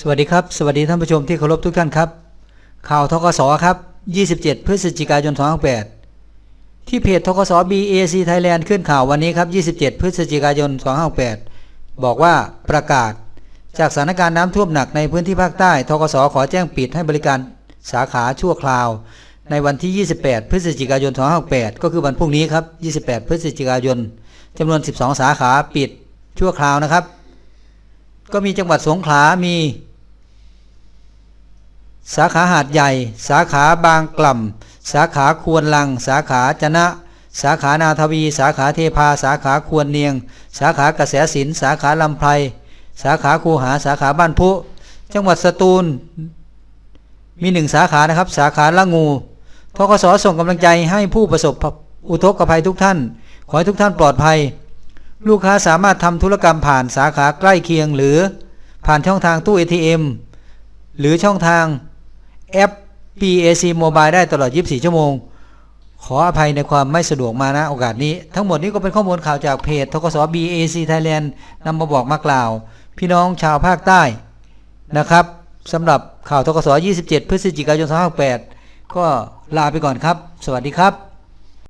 สวัสดีครับ สวัสดีท่านผู้ชมที่เคารพทุกท่านครับ ข่าวทกสครับ 27 พฤศจิกายน 2568 ที่เพจทกส BAC Thailand ขึ้นข่าววันนี้ครับ 27 พฤศจิกายน 2568 บอกว่าประกาศ จากสถานการณ์น้ำท่วมหนักในพื้นที่ภาคใต้ ทกสขอแจ้งปิดให้บริการสาขาชั่วคราว ในวันที่ 28 พฤศจิกายน 2568 ก็คือวันพรุ่งนี้ครับ 28 พฤศจิกายนจำนวน 12 สาขาปิดชั่วคราวนะครับ ก็มีจังหวัดสงขลามี สาขาหาดใหญ่ สาขาบางกล่ำ สาขาควรลัง สาขาจนะ สาขานาทวี สาขาเทพา สาขาควรเนียง สาขากระแสสินสาขาลำไพรสาขาคูหา สาขาบ้านพุ จังหวัดสตูล มีหนึ่งสาขานะครับ สาขาละงูทกสส่งกำลังใจให้ผู้ประสบอุทกภัยทุกท่าน ขอให้ทุกท่านปลอดภัย ลูกค้าสามารถทำธุรกรรมผ่านสาขาใกล้เคียงหรือผ่านช่องทางตู้ ATM หรือช่องทาง แอป PAC Mobile ได้ตลอด 24 ชั่วโมง ขออภัยในความไม่สะดวกมานะโอกาสนี้ ทั้งหมดนี้ก็เป็นข้อมูลข่าวจากเพจทกส BAC Thailand นำมาบอกมากล่าว พี่น้องชาวภาคใต้นะครับสำหรับข่าวทกส27 พฤศจิกายน 2568 ก็ลาไปก่อนครับ สวัสดีครับ